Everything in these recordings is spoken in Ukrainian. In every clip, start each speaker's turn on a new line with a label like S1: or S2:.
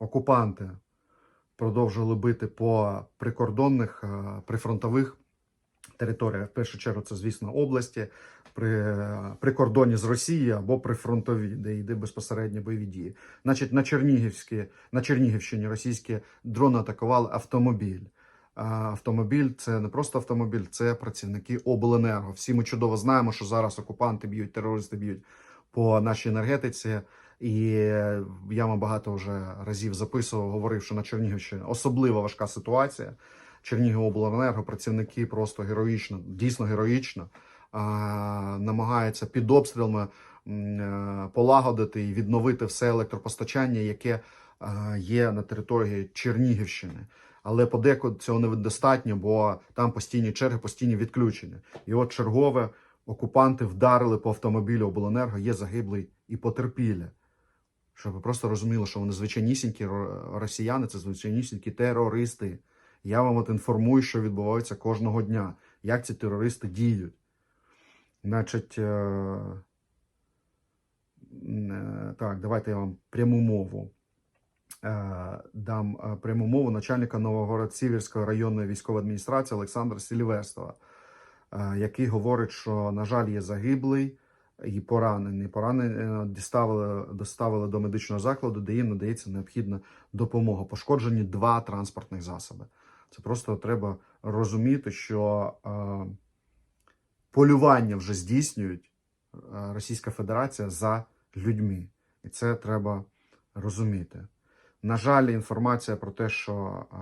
S1: окупанти продовжували бити по прикордонних, е, прифронтових територіях. В першу чергу, це, звісно, області, при, при кордоні з Росією або прифронтові, де йде безпосередньо бойові дії. Значить, на Чернігівській, на Чернігівщині російські дрони атакували автомобіль. Автомобіль це не просто автомобіль, це працівники обленерго. Всі ми чудово знаємо, що зараз окупанти б'ють, терористи б'ють по нашій енергетиці. І я вам багато вже разів записував, говорив, що на Чернігівщині особливо важка ситуація. Чернігівобленерго працівники просто героїчно, дійсно героїчно намагаються під обстрілами е, полагодити і відновити все електропостачання, яке є на території Чернігівщини. Але подекуди цього недостатньо, бо там постійні черги, постійні відключення. І от чергове окупанти вдарили по автомобілю обленерго, є загиблий і потерпілі. Щоб ви просто розуміли, що вони звичайнісінькі росіяни, це звичайнісінькі терористи. Я вам от інформую, що відбувається кожного дня, як ці терористи діють. Значить, е, е, так, давайте я вам пряму мову е, дам пряму мову начальника Новогород-Сіверської районної військової адміністрації Олександра Сільвестрова, е, який говорить, що, на жаль, є загиблий і поранений. Поранений доставили, доставили до медичного закладу, де їм надається необхідна допомога. Пошкоджені два транспортних засоби. Це просто треба розуміти, що е, полювання вже здійснюють е, Російська Федерація за людьми. І це треба розуміти. На жаль, інформація про те, що е,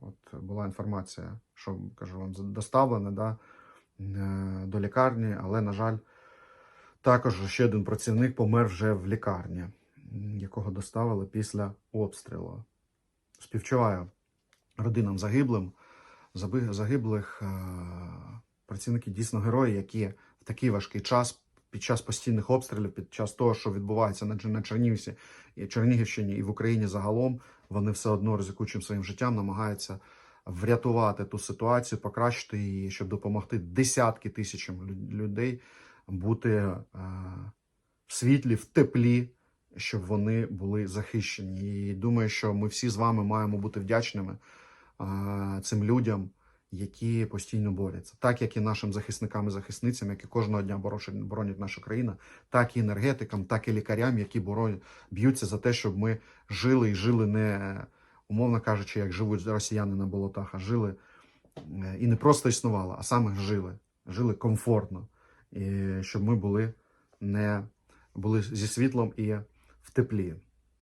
S1: от була інформація, що кажу вам, доставлена да, е, до лікарні, але, на жаль, також ще один працівник помер вже в лікарні, якого доставили після обстрілу. Співчуваю родинам загиблим, загиблих е, працівники дійсно герої, які в такий важкий час, під час постійних обстрілів, під час того, що відбувається на, Дж- на Чернігівці, і Чернігівщині і в Україні загалом, вони все одно ризикуючим своїм життям намагаються врятувати ту ситуацію, покращити її, щоб допомогти десятки тисячам лю- людей бути е, в світлі, в теплі, щоб вони були захищені. І думаю, що ми всі з вами маємо бути вдячними е, цим людям, які постійно борються, так як і нашим захисникам і захисницям, які кожного дня боронять нашу країну, так і енергетикам, так і лікарям, які боронять, б'ються за те, щоб ми жили і жили не умовно кажучи, як живуть росіяни на болотах, а жили е, і не просто існували, а саме жили, жили комфортно, і щоб ми були не були зі світлом і в теплі.